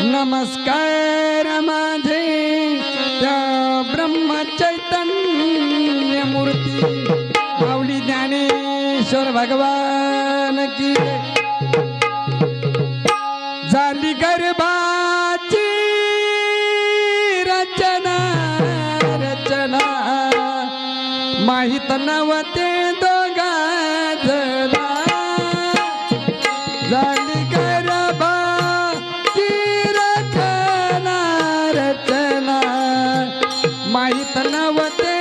नमस्कार माझे त्या ब्रह्म चैतन्य मूर्ती. माऊली ज्ञानेश्वर भगवान की झाली गर्भाची रचना रचना. माहीत नवते ತನವತೆ